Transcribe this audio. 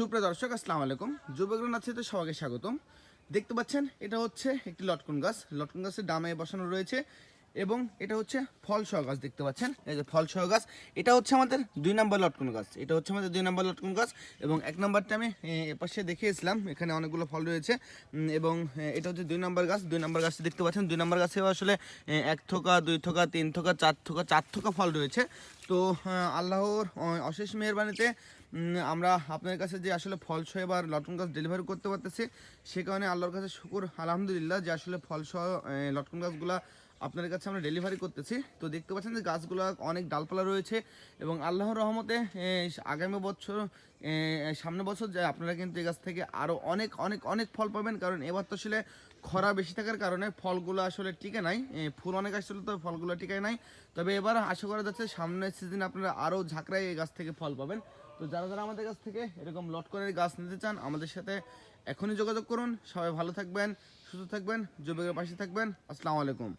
সুপ্রিয় দর্শক, আসসালামু আলাইকুম। যুবগ্রহণ আছে তো সবাইকে স্বাগতম। দেখতে পাচ্ছেন, এটা হচ্ছে একটি লটকন গাছ। লটকন গাছের ডামে বসানো রয়েছে। এবং এটা হচ্ছে ফল সহ গাছ দেখতে পাচ্ছেন। এই যে ফল সহ গাছ এটা হচ্ছে আমাদের দুই নম্বর লটকন গাছ। এটা হচ্ছে আমাদের দুই নম্বর লটকন গাছ এবং এক নম্বরটা আমি এপাশে দেখিয়েছিলাম এখানে অনেকগুলো ফল রয়েছে। এবং এটা হচ্ছে দুই নম্বর গাছ দুই নম্বর গাছটি দেখতে পাচ্ছেন। দুই নম্বর গাছেও আসলে এক থোকা দুই থোকা তিন থোকা চার থোকা চার থোকা ফল রয়েছে। তো আল্লাহর অশেষ মেহরবানিতে আমরা আপনার কাছে যে আসলে ফল সহ এবার লটকন গাছ ডেলিভারি করতে পারতেছি সে কারণে আল্লাহর কাছে শুকুর আলহামদুলিল্লাহ যে আসলে ফল সহ এ, লটকন গাছগুলা আপনার কাছে আমরা ডেলিভারি করতেছি। তো দেখতে পাচ্ছেন যে গাছগুলো অনেক ডালপালা রয়েছে এবং আল্লাহর রহমতে আগামী বছর সামনে বছর যায় আপনারা কিন্তু এই গাছ থেকে আরও অনেক অনেক অনেক ফল পাবেন। কারণ এবার তো আসলে খরা বেশি থাকার কারণে ফলগুলো আসলে টিকে নাই। ফুল অনেক আসলে তো ফলগুলো টিকে নাই। তবে এবার আশা করা যাচ্ছে সামনের সিজন আপনারা আরও ঝাঁকড়ায় এই গাছ থেকে ফল পাবেন। তো যারা যারা আমাদের কাছ থেকে এরকম লট লটকনের গাছ নিতে চান, আমাদের সাথে এখনই যোগাযোগ করুন। সবাই ভালো থাকবেন, সুস্থ থাকবেন যুবকের পাশে থাকবেন। আসসালামু আলাইকুম।